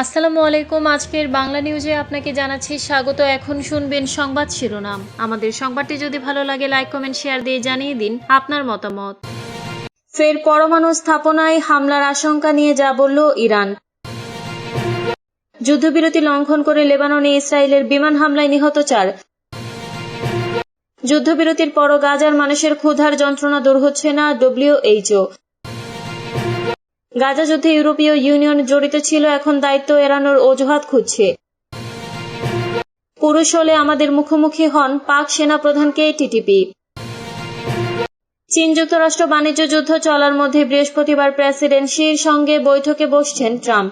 আসসালামু আলাইকুম। আজকের বাংলা নিউজে আপনাকে জানাচ্ছি স্বাগত। এখন শুনবেন সংবাদ শিরোনাম। আমাদের সংবাদটি যদি ভালো লাগে লাইক কমেন্ট শেয়ার দিয়ে জানিয়ে দিন আপনার মতামত। ফের পরমাণু স্থাপনায় হামলার আশঙ্কা নিয়ে যা বলল ইরান। যুদ্ধবিরতি লঙ্ঘন করে লেবাননে ইসরায়েলের বিমান হামলায় নিহত চার। যুদ্ধবিরতির পরও গাজার মানুষের ক্ষুধার যন্ত্রণা দূর হচ্ছে না ডব্লিউএইচও গাজা যুদ্ধে ইউরোপীয় ইউনিয়ন জড়িত ছিল, এখন দায়িত্ব এড়ানোর অজুহাত খুঁজছে। পুরুষ হলে আমাদের মুখোমুখি হন পাক সেনা প্রধানকে টিটিপি। চীন যুক্তরাষ্ট্র বাণিজ্য যুদ্ধ চলার মধ্যে বৃহস্পতিবার প্রেসিডেন্ট শির সঙ্গে বৈঠকে বসছেন ট্রাম্প।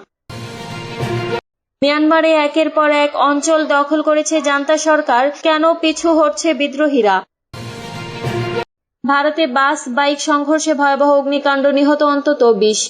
মিয়ানমারে একের পর এক অঞ্চল দখল করেছে জান্তা সরকার, কেন পিছু হটছে বিদ্রোহীরা? ভারতে বাস, বাইক সংঘর্ষে ভয়াবহ অগ্নিকাণ্ড নিহত অন্তত বিশ।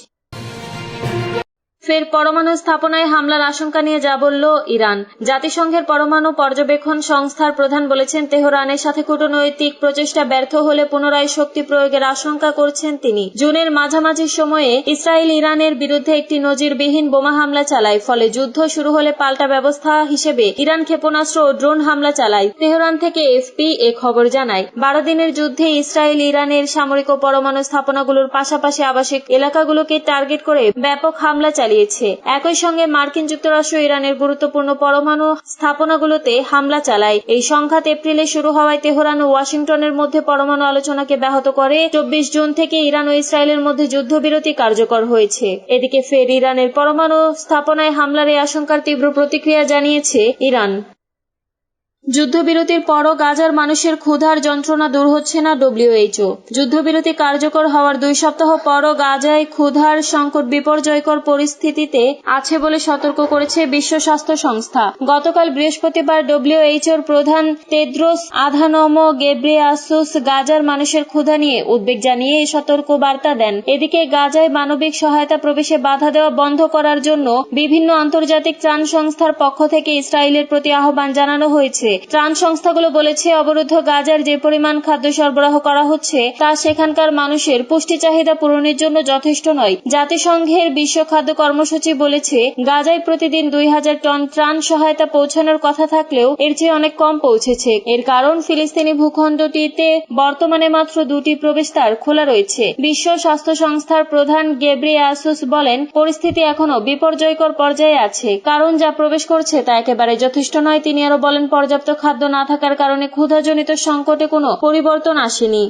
ফের পরমাণু স্থাপনায় হামলার আশঙ্কা নিয়ে যা বলল ইরান। জাতিসংঘের পরমাণু পর্যবেক্ষণ সংস্থার প্রধান বলেছেন, তেহরানের সাথে কূটনৈতিক প্রচেষ্টা ব্যর্থ হলে পুনরায় শক্তি প্রয়োগের আশঙ্কা করছেন তিনি। জুনের মাঝামাঝি সময়ে ইসরায়েল ইরানের বিরুদ্ধে একটি নজিরবিহীন বোমা হামলা চালায়, ফলে যুদ্ধ শুরু হলে পাল্টা ব্যবস্থা হিসেবে ইরান ক্ষেপণাস্ত্র ও ড্রোন হামলা চালায়। তেহরান থেকে এফপি এ খবর জানায়, বারো দিনের যুদ্ধে ইসরায়েল ইরানের সামরিক ও পরমাণু স্থাপনাগুলোর পাশাপাশি আবাসিক এলাকাগুলোকে টার্গেট করে ব্যাপক হামলা চালিয়েছে। একই সঙ্গে মার্কিন যুক্তরাষ্ট্র ইরানের গুরুত্বপূর্ণ পরমাণু স্থাপনাগুলোতে হামলা চালায়। এই সংঘাত এপ্রিলে শুরু হওয়ায় তেহরান ও ওয়াশিংটনের মধ্যে পরমাণু আলোচনাকে ব্যাহত করে। চব্বিশ জুন থেকে ইরান ও ইসরায়েলের মধ্যে যুদ্ধবিরতি কার্যকর হয়েছে। এদিকে ফের ইরানের পরমাণু স্থাপনায় হামলার এই আশঙ্কার তীব্র প্রতিক্রিয়া জানিয়েছে ইরান। যুদ্ধবিরতির পরও গাজার মানুষের ক্ষুধার যন্ত্রণা দূর হচ্ছে না ডব্লিউএইচও যুদ্ধবিরতি কার্যকর হওয়ার দুই সপ্তাহ পরও গাজায় ক্ষুধার সংকট বিপর্যয়কর পরিস্থিতিতে আছে বলে সতর্ক করেছে বিশ্ব স্বাস্থ্য সংস্থা। গতকাল বৃহস্পতিবার ডব্লিউএইচওর প্রধান তেদ্রোস আধানম গেব্রিয়াসুস গাজার মানুষের ক্ষুধা নিয়ে উদ্বেগ জানিয়ে এই সতর্ক বার্তা দেন। এদিকে গাজায় মানবিক সহায়তা প্রবেশে বাধা দেওয়া বন্ধ করার জন্য বিভিন্ন আন্তর্জাতিক ত্রাণ সংস্থার পক্ষ থেকে ইসরায়েলের প্রতি আহ্বান জানানো হয়েছে। ত্রাণ সংস্থাগুলো বলেছে, অবরুদ্ধ গাজার যে পরিমাণ খাদ্য সরবরাহ করা হচ্ছে, তা সেখানকার মানুষের পুষ্টি চাহিদা পূরণের জন্য যথেষ্ট নয়। জাতিসংঘের বিশ্ব খাদ্য কর্মসূচি বলেছে, গাজায় প্রতিদিন দুই হাজার টন ত্রাণ সহায়তা পৌঁছানোর কথা থাকলেও এর চেয়ে অনেক কম পৌঁছেছে। এর কারণ, ফিলিস্তিনি ভূখণ্ডটিতে বর্তমানে মাত্র দুটি প্রবেশদ্বার খোলা রয়েছে। বিশ্ব স্বাস্থ্য সংস্থার প্রধান গেব্রিয়াসুস বলেন, পরিস্থিতি এখনও বিপর্যয়কর পর্যায়ে আছে। কারণ যা প্রবেশ করছে তা একেবারে যথেষ্ট নয়, তিনি আরও বলেন, পর্যাপ্ত খাদ্য না থাকার কারণে ক্ষুধাজনিত সংকটে কোনো পরিবর্তন আসেনি।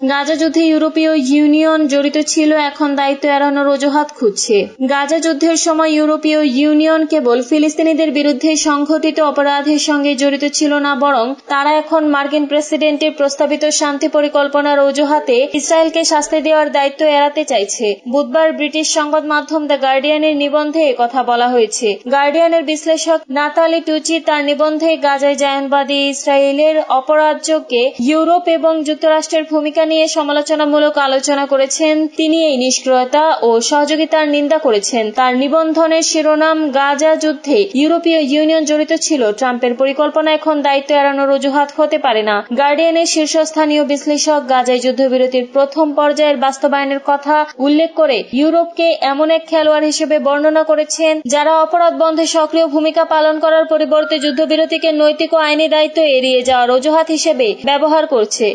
গাজা যুদ্ধে ইউরোপীয় ইউনিয়ন জড়িত ছিল, এখন দায়িত্ব এড়ানোর অজুহাত খুঁজছে। গাজা যুদ্ধের সময় ইউরোপীয় ইউনিয়ন কেবল ফিলিস্তিনিদের বিরুদ্ধে সংঘটিত অপরাধের সঙ্গে জড়িত ছিল না, বরং তারা এখন মার্কিন প্রেসিডেন্টের প্রস্তাবিত শান্তি পরিকল্পনার অজুহাতে ইসরায়েলকে শাস্তি দেওয়ার দায়িত্ব এড়াতে চাইছে। বুধবার ব্রিটিশ সংবাদ মাধ্যম দ্য গার্ডিয়ানের নিবন্ধে কথা বলা হয়েছে। গার্ডিয়ানের বিশ্লেষক নাতালি টুচি তার নিবন্ধে গাজায় জায়নবাদী ইসরায়েলের অপরাধযোগ্যে ইউরোপ এবং যুক্তরাষ্ট্রের ভূমিকা নিয়ে সমালোচনামূলক আলোচনা করেছেন। তিনি এই নিষ্ক্রিয়তা ও সহযোগিতার নিন্দা করেছেন। তার নিবন্ধনের শিরোনাম গাজা যুদ্ধে ইউরোপীয় ইউনিয়ন জড়িত ছিল। ট্রাম্পের পরিকল্পনা এখন দায়িত্ব এড়ানোর অজুহাত হতে পারে না। গার্ডিয়ানের শীর্ষস্থানীয় বিশ্লেষক গাজায় যুদ্ধবিরতির প্রথম পর্যায়ের বাস্তবায়নের কথা উল্লেখ করে ইউরোপকে এমন এক খেলোয়াড় হিসেবে বর্ণনা করেছেন, যারা অপরাধ বন্ধে সক্রিয় ভূমিকা পালন করার পরিবর্তে যুদ্ধবিরতিকে নৈতিক ও আইনি দায়িত্ব এড়িয়ে যাওয়ার অজুহাত হিসেবে ব্যবহার করছে।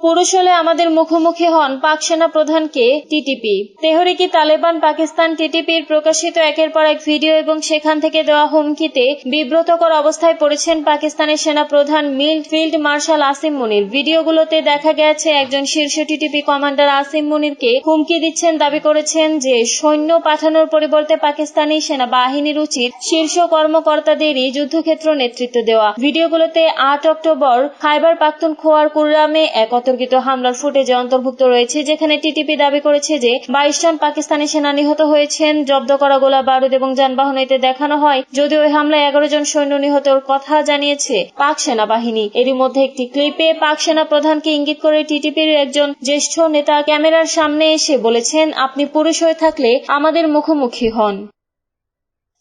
পুরুষ হলে আমাদের মুখোমুখি হন পাক সেনা প্রধানকে টিটিপি। তেহরিকি তালেবান পাকিস্তান টিটিপির প্রকাশিত একের পর এক ভিডিও এবং সেখান থেকে দেওয়া হুমকিতে বিব্রতকর অবস্থায় পড়েছেন পাকিস্তানের সেনা প্রধান মিল্ড ফিল্ড মার্শাল আসিম মুনির। ভিডিওগুলোতে দেখা গেছে, একজন শীর্ষ টিটিপি কমান্ডার আসিম মুনিরকে হুমকি দিচ্ছেন, দাবি করেছেন যে সৈন্য পাঠানোর পরিবর্তে পাকিস্তানি সেনাবাহিনীর উচিত শীর্ষ কর্মকর্তাদেরই যুদ্ধক্ষেত্র নেতৃত্ব দেওয়া। ভিডিওগুলোতে আট অক্টোবর খাইবার পাখতুন খোয়ার কুররামে এক অতর্কিত হামলার ফুটেজে অন্তর্ভুক্ত রয়েছে, যেখানে টিটিপি দাবি করেছে যে বাইশ জন পাকিস্তানি সেনা নিহত হয়েছেন, জব্দ করা গোলা বারুদ এবং যানবাহন এতে দেখানো হয়, যদিও ওই হামলায় এগারো জন সৈন্য নিহতর কথা জানিয়েছে পাক সেনাবাহিনী। এরই মধ্যে একটি ক্লিপে পাক সেনা প্রধানকে ইঙ্গিত করে টিটিপির একজন জ্যেষ্ঠ নেতা ক্যামেরার সামনে এসে বলেছেন, আপনি পুরুষ হয়ে থাকলে আমাদের মুখোমুখি হন।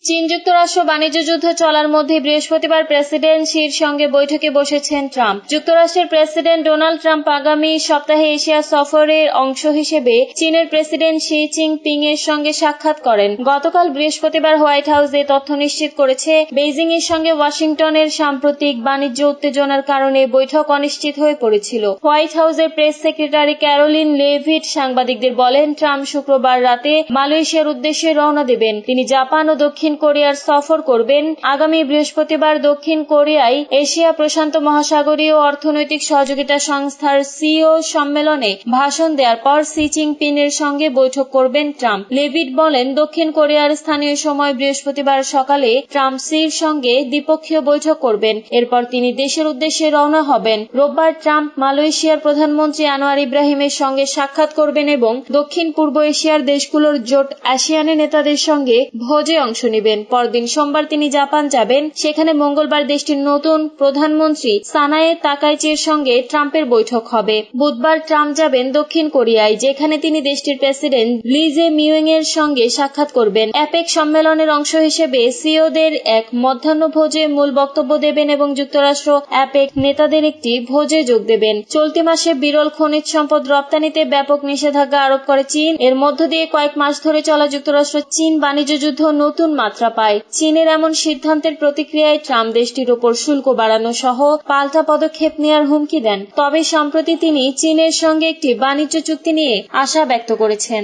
চীন যুক্তরাষ্ট্র বাণিজ্য যুদ্ধ চলার মধ্যে বৃহস্পতিবার প্রেসিডেন্ট শির সঙ্গে বৈঠকে বসেছেন ট্রাম্প। যুক্তরাষ্ট্রের প্রেসিডেন্ট ডোনাল্ড ট্রাম্প আগামী সপ্তাহে এশিয়া সফরের অংশ হিসেবে চীনের প্রেসিডেন্ট শি চিনপিং এর সঙ্গে সাক্ষাৎ করেন। গতকাল বৃহস্পতিবার হোয়াইট হাউস এ তথ্য নিশ্চিত করেছে, বেইজিং এর সঙ্গে ওয়াশিংটনের সাম্প্রতিক বাণিজ্য উত্তেজনার কারণে বৈঠক অনিশ্চিত হয়ে পড়েছিল। হোয়াইট হাউসের প্রেস সেক্রেটারি ক্যারোলিন লেভিট সাংবাদিকদের বলেন, ট্রাম্প শুক্রবার রাতে মালয়েশিয়ার উদ্দেশ্যে রওনা দেবেন। তিনি জাপান ও দক্ষিণ কোরিয়ার সফর করবেন আগামী বৃহস্পতিবার দক্ষিণ কোরিয়ায় এশিয়া প্রশান্ত মহাসাগরীয় অর্থনৈতিক সহযোগিতা সংস্থার সিও সম্মেলনে ভাষণ দেওয়ার পর সি চিনপিংয়ের সঙ্গে বৈঠক করবেন ট্রাম্প। লেভিট বলেন, দক্ষিণ কোরিয়ার স্থানীয় সময় বৃহস্পতিবার সকালে ট্রাম্প সির সঙ্গে দ্বিপক্ষীয় বৈঠক করবেন। এরপর তিনি দেশের উদ্দেশ্যে রওনা হবেন। রোববার ট্রাম্প মালয়েশিয়ার প্রধানমন্ত্রী আনোয়ার ইব্রাহিমের সঙ্গে সাক্ষাৎ করবেন এবং দক্ষিণ পূর্ব এশিয়ার দেশগুলোর জোট আসিয়ানে নেতাদের সঙ্গে ভোজে অংশ নেবেন। পরদিন সোমবার তিনি জাপান যাবেন। সেখানে মঙ্গলবার দেশটির নতুন প্রধানমন্ত্রী সানায়ে তাকাইচির সঙ্গে ট্রাম্পের বৈঠক হবে। বুধবার ট্রাম্প যাবেন দক্ষিণ কোরিয়ায়, যেখানে তিনি দেশটির প্রেসিডেন্ট লিজে মিউং এর সঙ্গে সাক্ষাৎ করবেন। অ্যাপেক সম্মেলনের অংশ হিসেবে সিওদের এক মধ্যাহ্ন ভোজে মূল বক্তব্য দেবেন এবং যুক্তরাষ্ট্র অ্যাপেক নেতাদের একটি ভোজে যোগ দেবেন। চলতি মাসে বিরল খনিজ সম্পদ রপ্তানিতে ব্যাপক নিষেধাজ্ঞা আরোপ করে চীন। এর মধ্য দিয়ে কয়েক মাস ধরে চলা যুক্তরাষ্ট্র চীন বাণিজ্য যুদ্ধ নতুন মাত্রা পায়। চীনের এমন সিদ্ধান্তের প্রতিক্রিয়ায় ট্রাম্প দেশটির ওপর শুল্ক বাড়ানো সহ পাল্টা পদক্ষেপ নেওয়ার হুমকি দেন। তবে সম্প্রতি তিনি চীনের সঙ্গে একটি বাণিজ্য চুক্তি নিয়ে আশা ব্যক্ত করেছেন।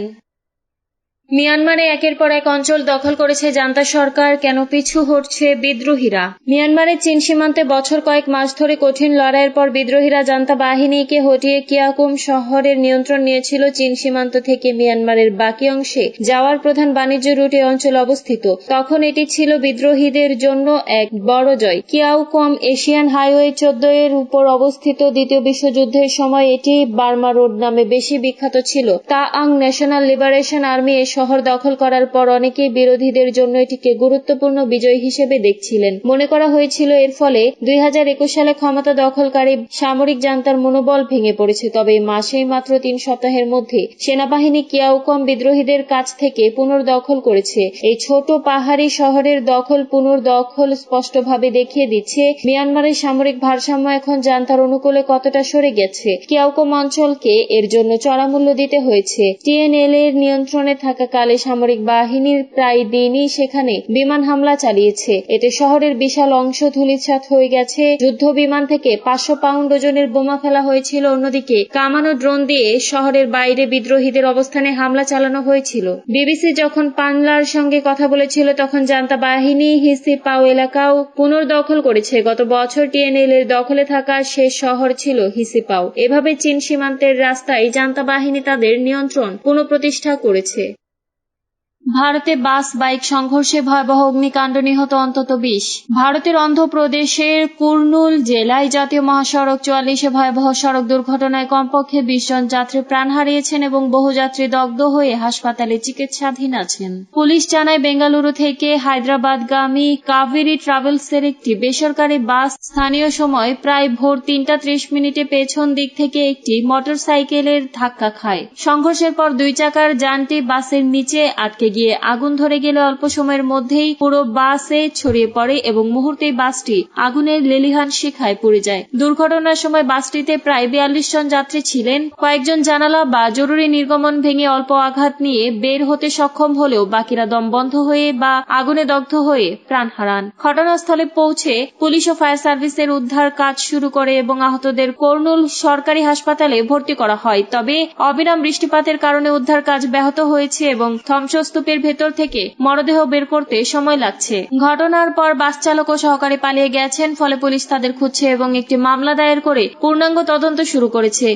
মিয়ানমারে একের পর এক অঞ্চল দখল করেছে জান্তা সরকার, কেন পিছু হটছে বিদ্রোহীরা? মিয়ানমারের চীন সীমান্তে বছর কয়েক মাস ধরে কঠিন লড়াইয়ের পর বিদ্রোহীরা জান্তা বাহিনীকে হটিয়ে কিয়াকুম শহরের নিয়ন্ত্রণ নিয়েছিল চীন সীমান্ত থেকে মিয়ানমারের বাকি অংশে। যাওয়ার প্রধান বাণিজ্য রুটে অঞ্চল অবস্থিত। তখন এটি ছিল বিদ্রোহীদের জন্য এক বড় জয়। কিয়াউকম এশিয়ান হাইওয়ে চোদ্দ এর উপর অবস্থিত দ্বিতীয় বিশ্বযুদ্ধের সময় এটি বার্মা রোড নামে বেশি বিখ্যাত ছিল। তা আং ন্যাশনাল লিবারেশন আর্মি এ শহর দখল করার পর অনেকেই বিরোধীদের জন্য এটিকে গুরুত্বপূর্ণ বিজয় হিসেবে দেখছিলেন। মনে করা হয়েছিল এর ফলে দুই সালে ক্ষমতা দখলকারী সামরিক জান্তার মনোবল ভেঙে পড়েছে। তবে মাসেই মাত্র তিন সপ্তাহের মধ্যে সেনাবাহিনী কিয়াউকম বিদ্রোহীদের কাছ থেকে পুনর্দখল করেছে। এই ছোট পাহাড়ি শহরের দখল পুনর্দখল স্পষ্টভাবে দেখিয়ে দিচ্ছে মিয়ানমারের সামরিক ভারসাম্য এখন জান্তার অনুকূলে কতটা সরে গেছে। কিয়াউকম অঞ্চলকে এর জন্য চড়া মূল্য দিতে হয়েছে। টিএনএল এর নিয়ন্ত্রণে থাকাকালে সামরিক বাহিনীর প্রায় দিনই সেখানে বিমান হামলা চালিয়েছে। এতে শহরের বিশাল অংশ ধুলিছাত হয়ে গেছে। যুদ্ধ বিমান থেকে পাঁচশো পাউন্ড ওজনের বোমা ফেলা হয়েছিল। অন্যদিকে কামানো ড্রোন দিয়ে শহরের বাইরে বিদ্রোহীদের অবস্থানে হামলা চালানো হয়েছিল। বিবিসি যখন পানলার সঙ্গে কথা বলেছিল, তখন জান্তা বাহিনী হিসিপাও এলাকাও পুনর্দখল করেছে। গত বছর টিএনএল এর দখলে থাকা শেষ শহর ছিল হিসিপাও এভাবে চীন সীমান্তের রাস্তায় জান্তা বাহিনী তাদের নিয়ন্ত্রণ পুনঃপ্রতিষ্ঠা করেছে। ভারতে বাস, বাইক সংঘর্ষে ভয়াবহ অগ্নিকাণ্ড নিহত অন্তত বিশ। ভারতের অন্ধ্রপ্রদেশের কুর্নুল জেলায় জাতীয় মহাসড়ক চুয়াল্লিশে ভয়াবহ সড়ক দুর্ঘটনায় কমপক্ষে বিশ জন যাত্রী প্রাণ হারিয়েছেন এবং বহু যাত্রী দগ্ধ হয়ে হাসপাতালে চিকিৎসাধীন আছেন। পুলিশ জানায়, বেঙ্গালুরু থেকে হায়দ্রাবাদগামী কাবেরী ট্রাভেলসের একটি বেসরকারি বাস স্থানীয় সময় প্রায় ভোর তিনটা ত্রিশ মিনিটে পেছন দিক থেকে একটি মোটরসাইকেলের ধাক্কা খায়। সংঘর্ষের পর দুই চাকার যানটি বাসের নিচে আটকে গিয়ে আগুন ধরে গেলে অল্প সময়ের মধ্যেই পুরো বাসে ছড়িয়ে পড়ে এবং মুহূর্তেই বাসটি আগুনের লেলিহান শিখায় পড়ে যায়। দুর্ঘটনার সময় বাসটিতে প্রায় বিয়াল্লিশ জন যাত্রী ছিলেন। কয়েকজন জানালা বা জরুরি নির্গমন ভেঙে অল্প আঘাত নিয়ে বের হতে সক্ষম হলেও বাকিরা দম বন্ধ হয়ে বা আগুনে দগ্ধ হয়ে প্রাণ হারান। ঘটনাস্থলে পৌঁছে পুলিশ ও ফায়ার সার্ভিসের উদ্ধার কাজ শুরু করে এবং আহতদের কর্নুল সরকারি হাসপাতালে ভর্তি করা হয়। তবে অবিরাম বৃষ্টিপাতের কারণে উদ্ধার কাজ ব্যাহত হয়েছে এবং ধ্বংসস্তূপের ভেতর থেকে মরদেহ বের করতে সময় লাগছে। ঘটনার পর বাস চালক ও সহকারী পালিয়ে গেছেন, ফলে পুলিশ তাদের খুঁজছে এবং একটি মামলা দায়ের করে পূর্ণাঙ্গ তদন্ত শুরু করেছে।